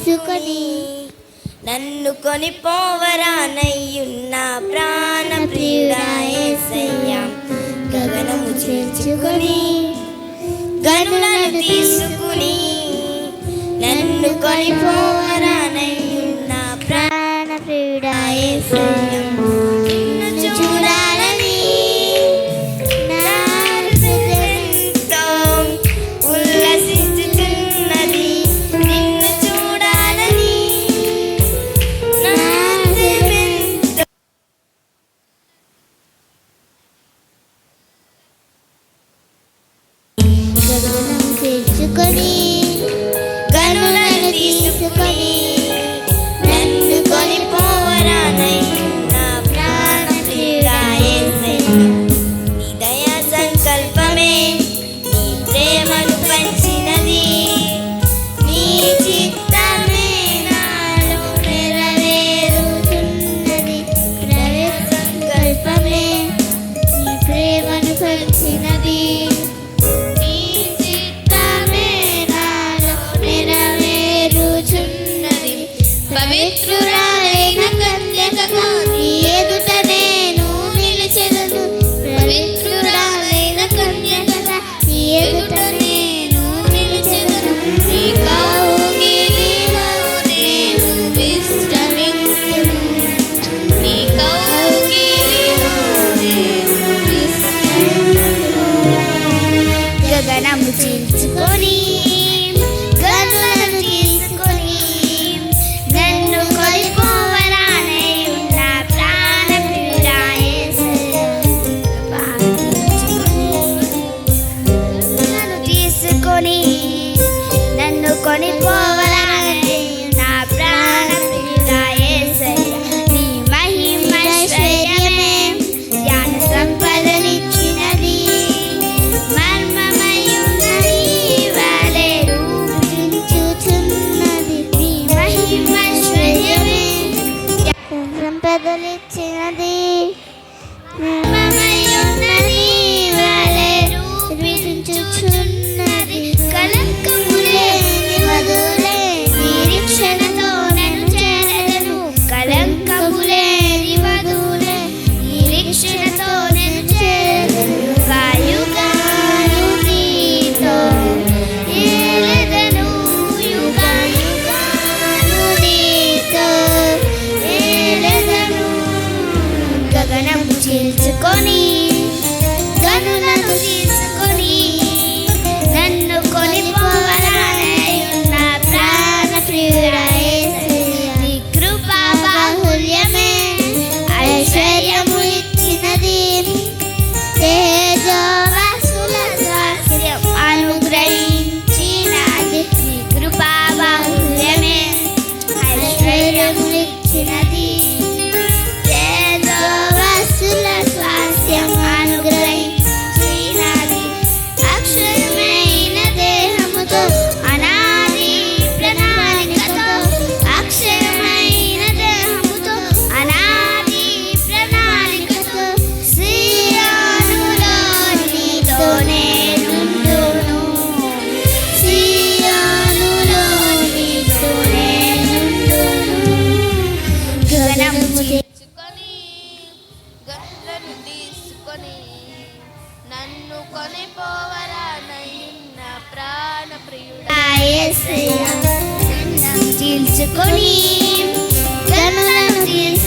తీసుకొని నన్ను కొని పోవరానయ్యున్న ప్రాణ గగనము చేర్చుకొని గనులను తీసుకుని నన్ను కొని పోవరా praise చీల్చుకొని Esse'ye Senden değil çık olayım Gönlüm değil